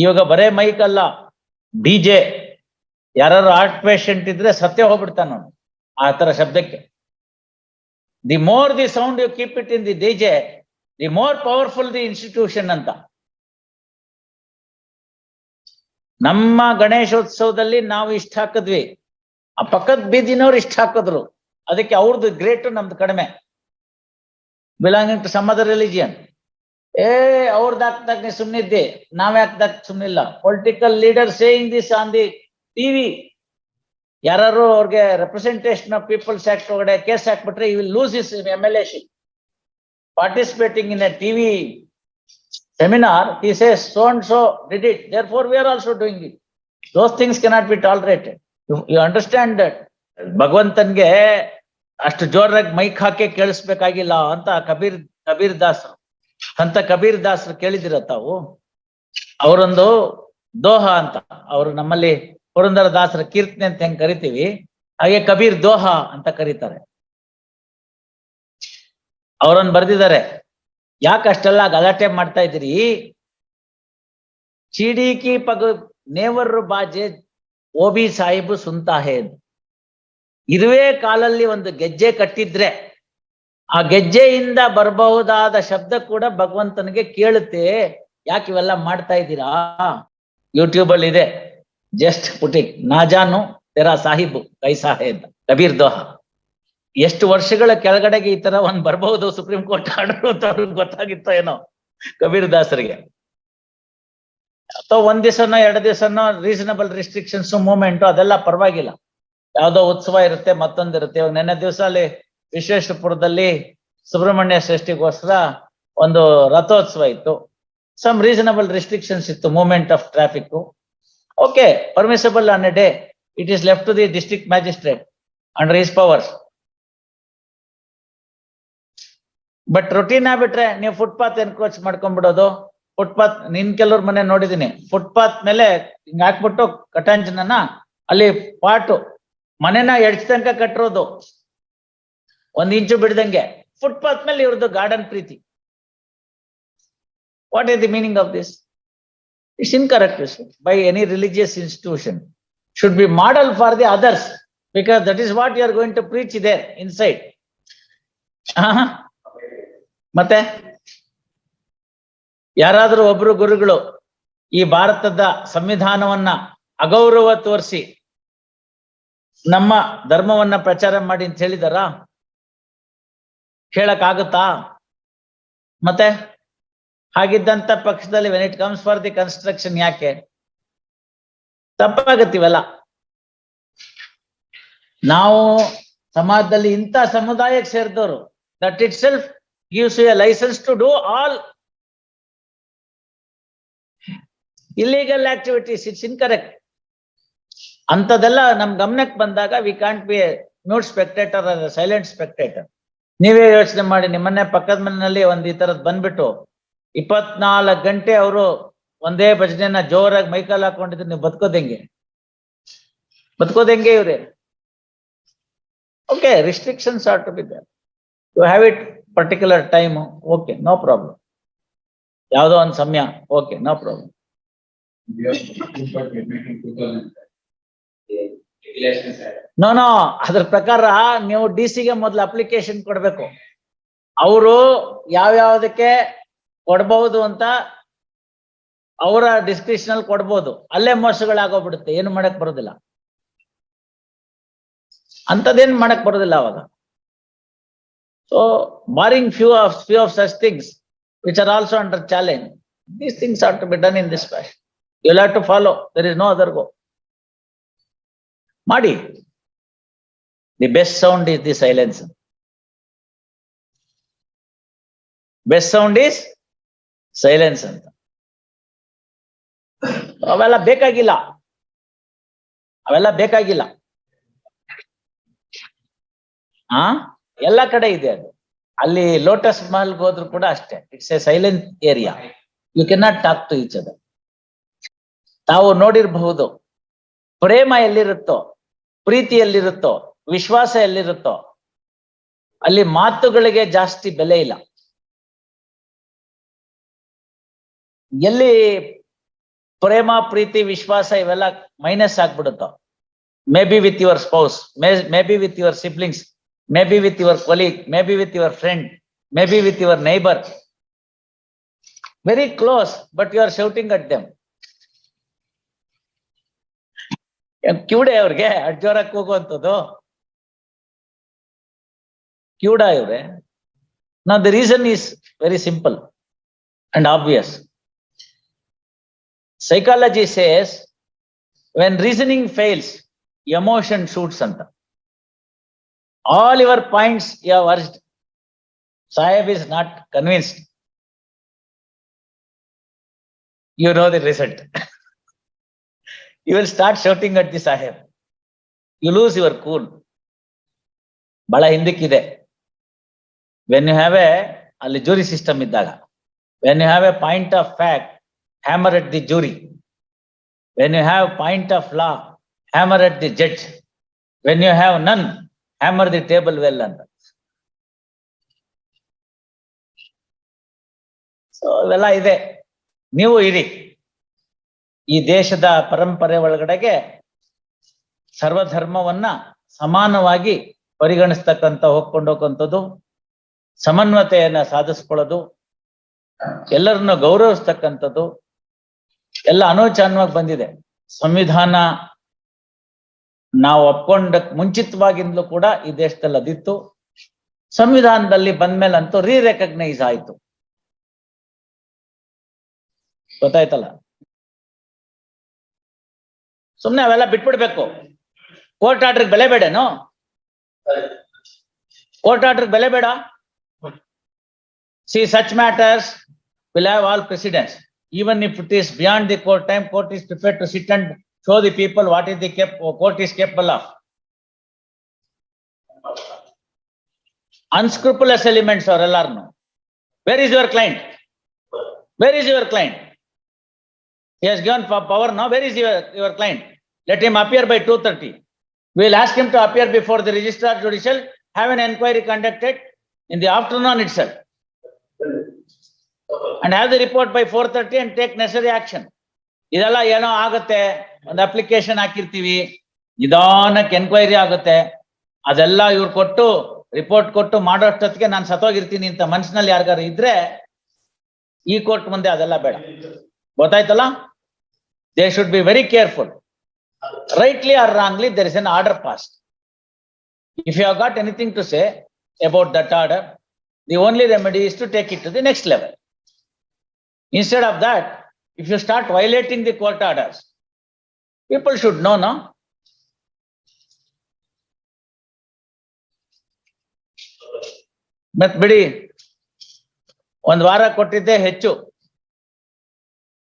ಇವಾಗ ಬರೇ ಮೈಕ್ ಅಲ್ಲ. ಡಿಜೆ ಯಾರು ಆರ್ಟ್ ಪೇಷಂಟ್ ಇದ್ರೆ ಸತ್ಯ ಹೋಗ್ಬಿಡ್ತಾನ ಆ ತರ ಶಬ್ದಕ್ಕೆ. The more the sound you keep it in the D J the more powerful the institution ಅಂತ. ನಮ್ಮ ಗಣೇಶೋತ್ಸವದಲ್ಲಿ ನಾವು ಇಷ್ಟ ಹಾಕಿದ್ವಿ. ಆ ಪಕ್ಕದ ಬೀದಿನವ್ರು ಇಷ್ಟ ಹಾಕಿದ್ರು. ಅದಕ್ಕೆ ಅವ್ರದ್ದು ಗ್ರೇಟ್ ನಮ್ದು ಕಡಿಮೆ. Belonging to some other religion ಏ ಅವ್ರದ್ದು ಹಾಕ್ದಾಗ ನೀ ಸುಮ್ನಿದ್ದೆ. ನಾವ್ ಯಾಕ್ದಾಗ ಸುಮ್ನಿಲ್ಲ. Political leader saying this on the TV ಯಾರು ಅವ್ರಿಗೆ ರೆಪ್ರೆಸೆಂಟೇಷನ್ ಆಫ್ ಪೀಪಲ್ಸ್ ಆಕ್ಟ್ ಒಳಗಡೆ ಕೇಸ್ ಹಾಕ್ಬಿಟ್ರೆ you will lose is M L A participating in a TV seminar he says, so and so did it therefore we are also doing it those things cannot be You, you understand that ಭಗವಂತನ್ಗೆ ಅಷ್ಟು ಜೋರಾಗಿ mic ಹಾಕಿ ಕೇಳಿಸ್ಬೇಕಾಗಿಲ್ಲ ಅಂತ ಕಬೀರ್ ಕಬೀರ್ ದಾಸರು. ಅಂತ ಕಬೀರ್ ದಾಸರು ಕೇಳಿದಿರ ತಾವು? ಅವರೊಂದು ದೋಹ ಅಂತ. ಅವರು ನಮ್ಮಲ್ಲಿ ಪುರಂದರ ದಾಸರ ಕೀರ್ತನೆ ಅಂತ ಹೆಂಗ್ ಕರಿತೀವಿ? ಹಾಗೆ ಕಬೀರ್ ದೋಹ ಅಂತ ಕರೀತಾರೆ. ಅವರನ್ನು ಬರ್ದಿದ್ದಾರೆ. ಯಾಕೆ ಅಷ್ಟೆಲ್ಲ ಗಲಾಟೆ ಮಾಡ್ತಾ ಇದ್ರಿ ಚಿಡಿಕಿ ಪಗ ನೇವರು ಬಾಜೆ ಓಬಿ ಸಾಹಿಬು ಸುಂತಾಹೆ ಇದುವೇ ಕಾಲಲ್ಲಿ ಒಂದು ಗೆಜ್ಜೆ ಕಟ್ಟಿದ್ರೆ ಆ ಗೆಜ್ಜೆಯಿಂದ ಬರಬಹುದಾದ ಶಬ್ದ ಕೂಡ ಭಗವಂತನಿಗೆ ಕೇಳುತ್ತೆ. ಯಾಕೆ ಇವೆಲ್ಲ ಮಾಡ್ತಾ ಇದ್ದೀರಾ? ಯೂಟ್ಯೂಬ್ ಅಲ್ಲಿ ಇದೆ. ಜಸ್ಟ್ ಪುಟಿಕ್ ನಾಜಾನು ತೆರಾ ಸಾಹಿಬು, ಕೈ ಸಾಹೇದ್ ಕಬೀರ್ ದೋಹ. ಎಷ್ಟು ವರ್ಷಗಳ ಕೆಳಗಡೆಗೆ ಈ ತರ ಒಂದ್ ಬರಬಹುದು ಸುಪ್ರೀಂ ಕೋರ್ಟ್ ಆರ್ಡರ್ ಅಂತ ಅವ್ರಿಗೆ ಗೊತ್ತಾಗಿತ್ತೋ ಏನೋ ಕಬೀರ್ ದಾಸರಿಗೆ. ಅಥವಾ ಒಂದ್ ದಿವಸನೋ, ಎರಡು ದಿವಸನೋ ರೀಸನಬಲ್ ರಿಸ್ಟ್ರಿಕ್ಷನ್ಸ್ ಮೂವ್ಮೆಂಟ್ ಅದೆಲ್ಲ ಪರವಾಗಿಲ್ಲ. ಯಾವ್ದೋ ಉತ್ಸವ ಇರುತ್ತೆ, ಮತ್ತೊಂದಿರುತ್ತೆ. ಇವಾಗ ನೆನ್ನೆ ದಿವಸ ಅಲ್ಲಿ ವಿಶ್ವೇಶ್ವರಪುರದಲ್ಲಿ ಸುಬ್ರಹ್ಮಣ್ಯ ಷಷ್ಠಿಗೋಸ್ಕರ ಒಂದು ರಥೋತ್ಸವ ಇತ್ತು. ಸಮ್ ರೀಸನಬಲ್ ರಿಸ್ಟ್ರಿಕ್ಷನ್ಸ್ ಇತ್ತು movement of traffic okay permissible on a day it is left to the district magistrate under his powers but routine ಆಗ್ಬಿಟ್ರೆ ನೀವು ಫುಟ್ಪಾತ್ ಎನ್ಕ್ರೋಚ್ ಮಾಡ್ಕೊಂಡ್ಬಿಡೋದು. ಫುಟ್ಪಾತ್ ನಿನ್ ಕೆಲವ್ರ ಮನೆ ನೋಡಿದೀನಿ. ಫುಟ್ಪಾತ್ ಮೇಲೆ ಹಿಂಗ್ ಹಾಕ್ಬಿಟ್ಟು ಕಟಾಂಜನನ ಅಲ್ಲಿ ಪಾಟು ಮನೆನ ಎಡ್ಸ್ ತನಕ ಕಟ್ಟಿರೋದು ಒಂದ್ ಇಂಚು ಬಿಡ್ದಂಗೆ ಫುಟ್ಪಾತ್ ಮೇಲೆ ಇವ್ರದ್ದು garden Preethi. What is the meaning of this it's incorrect by any religious institution should be model for the others because that is what you are going to preach ಇದೆ ಇನ್ಸೈಡ್ ಮತ್ತೆ? ಯಾರಾದರೂ ಒಬ್ರು ಗುರುಗಳು ಈ ಭಾರತದ ಸಂವಿಧಾನವನ್ನ ಅಗೌರವ ತೋರಿಸಿ ನಮ್ಮ ಧರ್ಮವನ್ನ ಪ್ರಚಾರ ಮಾಡಿ ಅಂತ ಹೇಳಿದಾರ? ಹೇಳಕ್ ಆಗುತ್ತಾ ಮತ್ತೆ? ಹಾಗಿದ್ದಂತ ಪಕ್ಷದಲ್ಲಿ when it comes for the construction ಯಾಕೆ? ತಪ್ಪಾಗತ್ತಿವೆಲ್ಲ. ನಾವು ಸಮಾಜದಲ್ಲಿ ಇಂಥ ಸಮುದಾಯಕ್ಕೆ ಸೇರಿದವರು that itself gives a licence to do all all activities it's incorrect. ಅಂಥದ್ದೆಲ್ಲ ನಮ್ ಗಮನಕ್ಕೆ ಬಂದಾಗ we can't be mute spectator silent spectator ನೀವೇ ಯೋಚನೆ ಮಾಡಿ, ನಿಮ್ಮನ್ನೇ ಪಕ್ಕದ ಮನೆಯಲ್ಲಿ ಒಂದ್ ಈ ತರದ್ ಬಂದ್ಬಿಟ್ಟು ಇಪ್ಪತ್ನಾಲ್ಕು ಗಂಟೆ ಅವರು ಒಂದೇ ಭಜನೆನ ಜೋರಾಗಿ ಮೈಕಲ್ ಹಾಕೊಂಡಿದ್ರೆ ನೀವು ಬದುಕೋದೆಂಗೆ ಬದುಕೋದೆಂಗೆ ಇವ್ರೆ? Okay restrictions are to be there you have it particular time okay no problem ಯಾವುದೋ ಒಂದು ಸಮಯ okay no problem no no ಅದ್ರ ಪ್ರಕಾರ ನೀವು ಡಿ ಸಿಗೆ ಮೊದಲು ಅಪ್ಲಿಕೇಶನ್ ಕೊಡ್ಬೇಕು. ಅವರು ಯಾವ್ಯಾವ್ದಕ್ಕೆ ಕೊಡಬಹುದು ಅಂತ ಅವರ ಡಿಸ್ಕ್ರಿಪ್ಷನ್ ಅಲ್ಲಿ ಕೊಡ್ಬೋದು. ಅಲ್ಲೇ ಮೋಸಗಳಾಗೋಗ್ಬಿಡುತ್ತೆ, ಏನು ಮಾಡಕ್ ಬರೋದಿಲ್ಲ. ಅಂತದೇನ್ ಮಾಡಕ್ ಬರೋದಿಲ್ಲ ಅವಾಗ. So barring few of few of such things which are also under challenge these things are to be done in this fashion you have to follow there is no other go ಮಾಡಿ. The best sound is the silence best sound is silence ಅಂತ. ಅವೆಲ್ಲ ಬೇಕಾಗಿಲ್ಲ. ಅವೆಲ್ಲ ಬೇಕಾಗಿಲ್ಲ. ಆ? ಎಲ್ಲ ಕಡೆ ಇದೆ ಅದು. ಅಲ್ಲಿ ಲೋಟಸ್ ಮಹಲ್ ಹೋದ್ರು ಕೂಡ ಅಷ್ಟೇ. It's a silent area you can not talk to each ಅದ ತಾವು ನೋಡಿರಬಹುದು. ಪ್ರೇಮ ಎಲ್ಲಿರುತ್ತೋ? ಪ್ರೀತಿ ಎಲ್ಲಿರುತ್ತೋ ವಿಶ್ವಾಸ ಎಲ್ಲಿರುತ್ತೋ ಅಲ್ಲಿ ಮಾತುಗಳಿಗೆ ಜಾಸ್ತಿ ಬೆಲೆ ಇಲ್ಲ. ಎಲ್ಲಿ ಪ್ರೇಮ, ಪ್ರೀತಿ, ವಿಶ್ವಾಸ ಇವೆಲ್ಲ minus ಆಗ್ಬಿಡುತ್ತೋ may be with your spouse may may be with your siblings may be with your colleague may be with your friend may be with your neighbour very close but you are shouting at them ಕಿವುಡೆ ಅವ್ರಿಗೆ ಅಡ್ಜೋರಕ್ಕೆ ಹೋಗುವಂಥದ್ದು? ಕಿವುಡ ಇವ್ರೆ. ನಾ the reason is very simple and obvious psychology says when reasoning fails emotion shoots ಅಂತ. All your points you have Saheb is not convinced you know the result. you will start shouting at the Sahib. You lose your cool. ಬಹಳ ಹಿಂದಕ್ಕಿದೆ. When you have a ಅಲ್ಲಿ jury system ಇದ್ದಾಗ. When you have a point of fact hammer at the jury when you have point of law hammer at the judge when you have none hammer the table well ಅಂತ so ಇವೆಲ್ಲ ಇದೆ. ನೀವು ಇರಿ. ಈ ದೇಶದ ಪರಂಪರೆ ಒಳಗಡೆಗೆ ಸರ್ವಧರ್ಮವನ್ನ ಸಮಾನವಾಗಿ ಪರಿಗಣಿಸ್ತಕ್ಕಂಥ ಹೋಗ್ಕೊಂಡೋಗಂಥದ್ದು ಸಮನ್ವತೆಯನ್ನ ಸಾಧಿಸ್ಕೊಳ್ಳೋದು, ಎಲ್ಲರನ್ನ ಗೌರವಿಸ್ತಕ್ಕಂಥದ್ದು, ಎಲ್ಲ ಅನೋಚಾನವಾಗಿ ಬಂದಿದೆ. ಸಂವಿಧಾನ ನಾವು ಒಪ್ಕೊಂಡ ಮುಂಚಿತವಾಗಿಂದಲೂ ಕೂಡ ಈ ದೇಶದಲ್ಲಿ ಅದಿತ್ತು. ಸಂವಿಧಾನದಲ್ಲಿ ಬಂದ್ಮೇಲಂತೂ ರೀ ರೆಕಗ್ನೈಸ್ ಆಯ್ತು. ಗೊತ್ತಾಯ್ತಲ್ಲ? ಸುಮ್ನೆ ಅವೆಲ್ಲ ಬಿಟ್ಬಿಡ್ಬೇಕು ಕೋರ್ಟ್ ಆರ್ಡರ್ ಬೆಲೆ ಬೇಡೇನು ಕೋರ್ಟ್ ಆರ್ಡರ್ ಬೆಲೆ ಬೇಡ see such matters will have all precedence even if it is beyond the court time court is prepare to sit and show the people what is the ಕೆಪ್ court is capable of unscrupulous elements ಅವರೆಲ್ಲಾರ್ನು where is your client where is your client He has given po- power now. Where is your, your client? Let him appear by two thirty. We will ask him to appear before the registrar judicial, have an inquiry conducted in the afternoon itself. And have the report by four thirty and take necessary action. ಇದೆಲ್ಲ ಏನೋ ಆಗತ್ತೆ, ಒಂದು application ಹಾಕಿರ್ತೀವಿ, ನಿಧಾನಕ್ಕೆ enquiry ಆಗುತ್ತೆ. ಅದೆಲ್ಲ ಇವ್ರು ಕೊಟ್ಟು, ರಿಪೋರ್ಟ್ ಕೊಟ್ಟು ಮಾಡೋಷ್ಟೊತ್ತಿಗೆ ನಾನು ಸತ್ತೋಗಿರ್ತೀನಿ ಅಂತ ಮನ್ಸಿನಲ್ಲಿ ಯಾರಿಗಾರು ಇದ್ರೆ, ಈ ಕೋರ್ಟ್ ಮುಂದೆ ಅದೆಲ್ಲ ಬೇಡ. ಗೊತ್ತಾಯ್ತಲ್ಲ? They should be very careful. Rightly or wrongly, there is an order passed. If you have got anything to say about that order, the only remedy is to take it to the next level. Instead of that, if you start violating the court orders, people should know, no? ಮತ್ ಬಿಡಿ ಒಂದ್ ವಾರ ಕೊಟ್ಟಿದ್ದೆ ಹೆಚ್ಚು